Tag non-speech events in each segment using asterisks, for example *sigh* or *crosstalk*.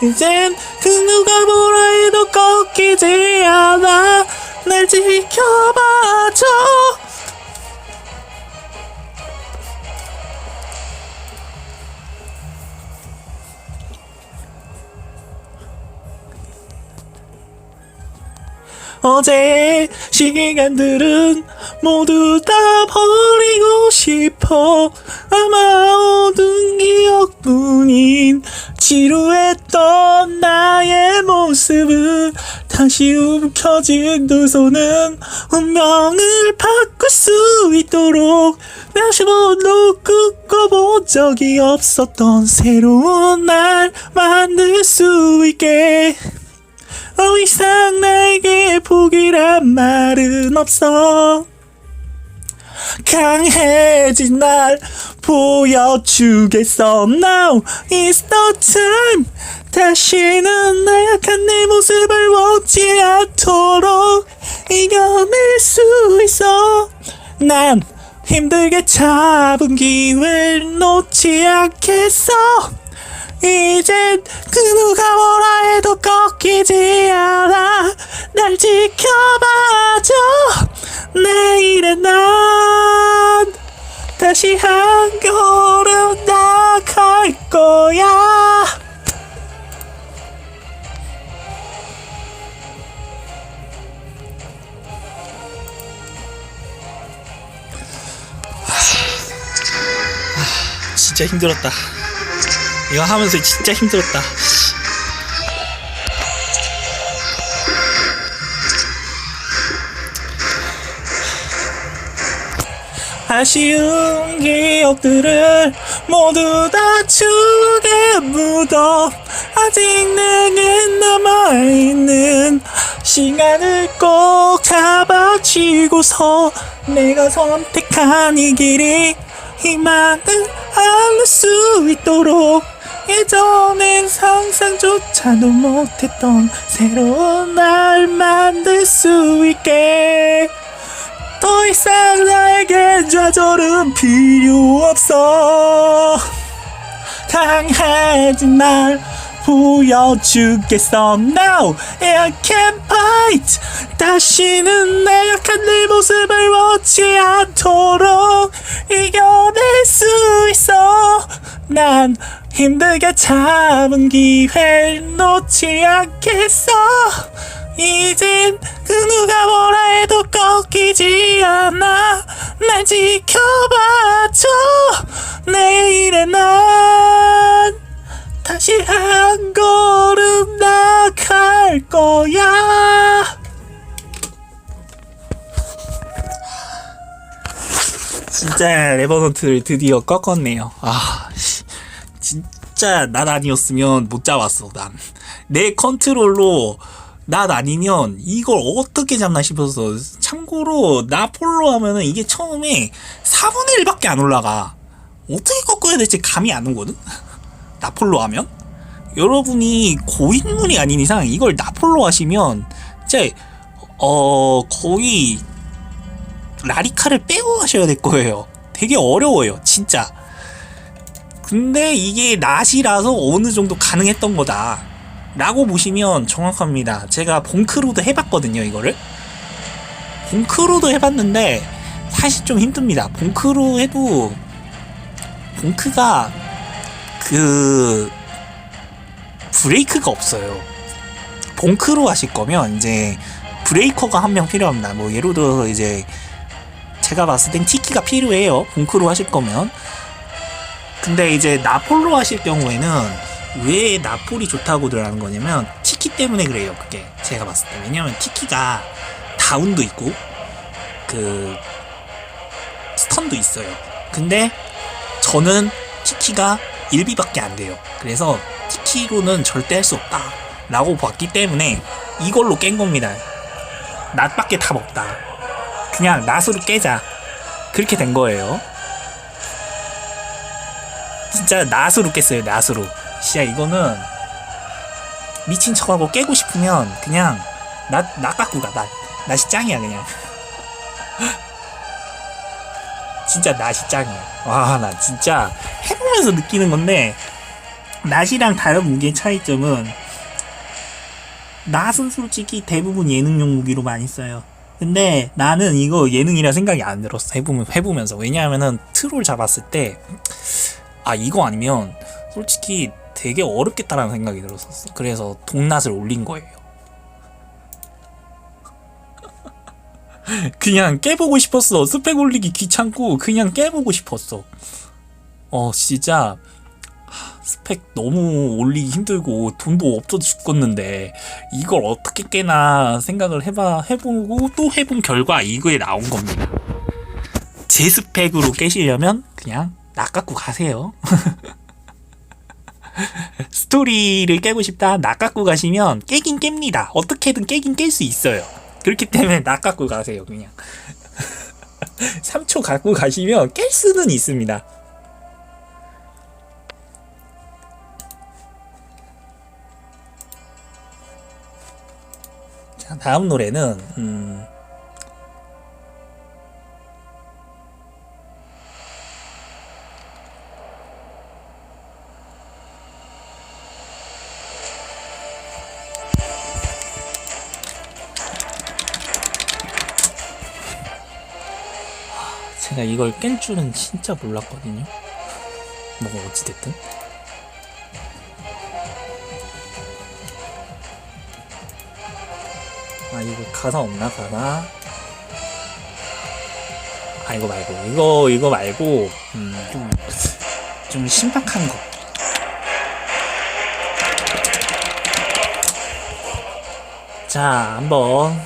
이젠 그 누가 뭐라 해도 꺾이지 않아. 날 지켜봐줘 어제 시간들은 모두 다 버리고 싶어. 아마 어두운 기억뿐인 지루했던 나의 모습을 다시 움켜쥔 두 손은 운명을 바꿀 수 있도록 다시 번도 꿈꿔본 적이 없었던 새로운 날 만들 수 있게. 더 이상 나 에게 포기란 말은 없어 강해진 날 보여주겠어 Now is the time 다시는 나 약한 내 모습을 먹지 않도록 이겨낼 수 있어 난 힘들게 잡은 기회를 놓지 않겠어 이젠 그 누가 뭐라 해도 꺾이지 않아. 날 지켜봐줘. 내일의 난 다시 한 걸음 나갈 거야. 진짜 힘들었다 이거 하면서 진짜 힘들었다. 아쉬운 기억들을 모두 다 추억에 묻어 아직 내게 남아있는 시간을 꼭 잡아쥐고서 내가 선택한 이 길이 희망을 알릴 수 있도록 예전엔 상상조차도 못했던 새로운 날 만들 수 있게. 더 이상 나에게 좌절은 필요 없어. 강해진 날 보여주겠어. Now I can fight. 다시는 내 약한 내 모습을 먹지 않도록 이겨낼 수 있어. 난 힘들게 잡은 기회를 놓지 않겠어. 이젠 그 누가 뭐라 해도 꺾이지 않아. 날 지켜봐줘. 내일의 난 다시 한 걸음 나갈 거야. 진짜 레버넌트를 드디어 꺾었네요. 아 씨. 진짜 난 아니었으면 못 잡았어 난. 내 컨트롤로 난 아니면 이걸 어떻게 잡나 싶어서 참고로 나 폴로 하면은 이게 처음에 4분의 1밖에 안 올라가. 어떻게 꺾어야 될지 감이 안 오거든? *laughs* 나 폴로 하면? 여러분이 고인물이 아닌 이상 이걸 나폴로 하시면 진짜 어 거의 라리카를 빼고 하셔야 될 거예요. 되게 어려워요 진짜 근데 이게 낫이라서 어느 정도 가능했던 거다 라고 보시면 정확합니다. 제가 본크로도 해봤거든요, 이거를. 본크로도 해봤는데, 사실 좀 힘듭니다. 본크로 해도, 본크가, 그, 브레이크가 없어요. 본크로 하실 거면, 이제, 브레이커가 한 명 필요합니다. 뭐, 예를 들어서 이제, 제가 봤을 땐 티키가 필요해요. 본크로 하실 거면. 근데 이제, 나폴로 하실 경우에는, 왜 나폴이 좋다고들 하는 거냐면 티키 때문에 그래요 그게. 제가 봤을 때. 왜냐면 티키가 다운도 있고 그 스턴도 있어요. 근데 저는 티키가 1비밖에 안 돼요. 그래서 티키로는 절대 할 수 없다 라고 봤기 때문에 이걸로 깬 겁니다. 낫밖에 답 없다. 그냥 낫으로 깨자. 그렇게 된 거예요 진짜 낫으로 깼어요 낫으로 진짜 이거는 미친 척하고 깨고 싶으면 그냥 나, 나 갖고 가. 나, 나시 짱이야, 그냥. *laughs* 진짜 나시 짱이야. 와, 나 진짜 해보면서 느끼는 건데, 낫이랑 다른 무기의 차이점은 낫은 솔직히 대부분 예능용 무기로 많이 써요. 근데 나는 이거 예능이라 생각이 안 들었어. 해보면, 해보면서. 왜냐하면은 트롤 잡았을 때, 아, 이거 아니면 솔직히 되게 어렵겠다라는 생각이 들었었어. 그래서 동낫을 올린 거예요. *laughs* 그냥 깨보고 싶었어. 스펙 올리기 귀찮고 그냥 깨보고 싶었어. 어, 진짜 하, 스펙 너무 올리기 힘들고 돈도 없어 죽겠는데 이걸 어떻게 깨나 생각을 해봐 해보고 또 해본 결과 이거에 나온 겁니다. 제 스펙으로 깨시려면 그냥 낚아고 가세요. *laughs* 스토리를 깨고 싶다 낚아고 가시면 깨긴 깹니다. 어떻게든 깨긴 깰 수 있어요. 그렇기 때문에 *laughs* 낚아고 가세요 그냥. *laughs* 3초 갖고 가시면 깰 수는 있습니다. 자, 다음 노래는 음, 제가 이걸 깰 줄은 진짜 몰랐거든요. 뭐 어찌됐든. 아 이거 가사 없나 가사? 아 이거 말고 이거 이거 말고 음좀 좀 신박한 거. 자 한번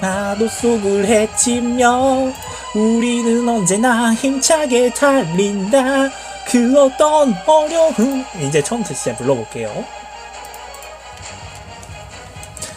나도 속을 헤치며 우리는 언제나 힘차게 달린다. 그 어떤 어려움? 이제 처음부터 진짜 불러볼게요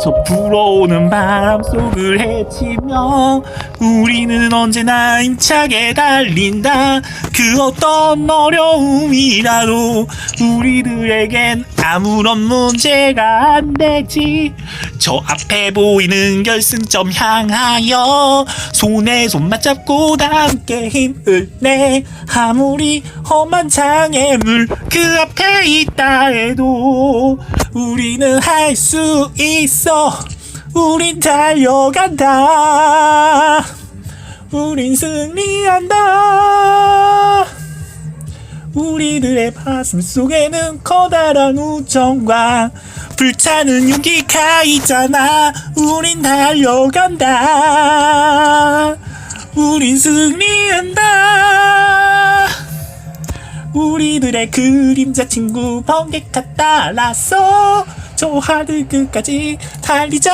저 불어오는 바람 속을 헤치며 우리는 언제나 힘차게 달린다. 그 어떤 어려움이라도 우리들에겐 아무런 문제가 안 되지. 저 앞에 보이는 결승점 향하여 손에 손 맞잡고 다 함께 힘을 내. 아무리 험한 장애물 그 앞에 있다 해도 우리는 할 수 있어. 우린 달려간다. 우린 승리한다. 우리들의 가슴 속에는 커다란 우정과 불타는 용기가 있잖아. 우린 달려간다. 우린 승리한다 우리들의 그림자 친구 번개가 따라서 저 하늘 끝까지 달리자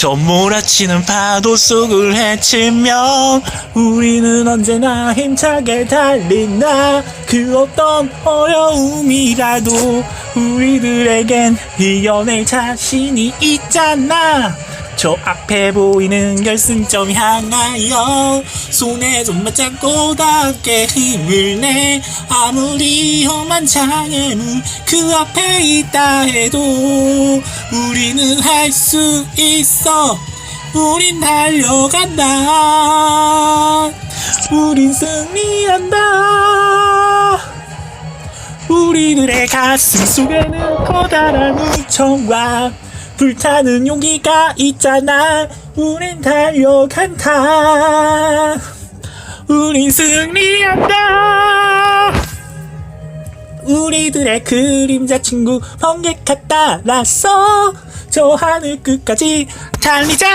저 몰아치는 파도 속을 헤치며 우리는 언제나 힘차게 달린다. 그 어떤 어려움이라도 우리들에겐 이겨낼 자신이 있잖아 저 앞에 보이는 결승점 향하여. 손에 손 맞잡고 다 함께 힘을 내. 아무리 험한 장애물 그 앞에 있다 해도 우리는 할 수 있어. 우린 달려간다. 우린 승리한다. 우리들의 가슴 속에는 커다란 우정과 불타는 용기가 있잖아. 우린 달려간다. 우린 승리한다. 우리들의 그림자 친구 번개카 따라서 저 하늘 끝까지 달리자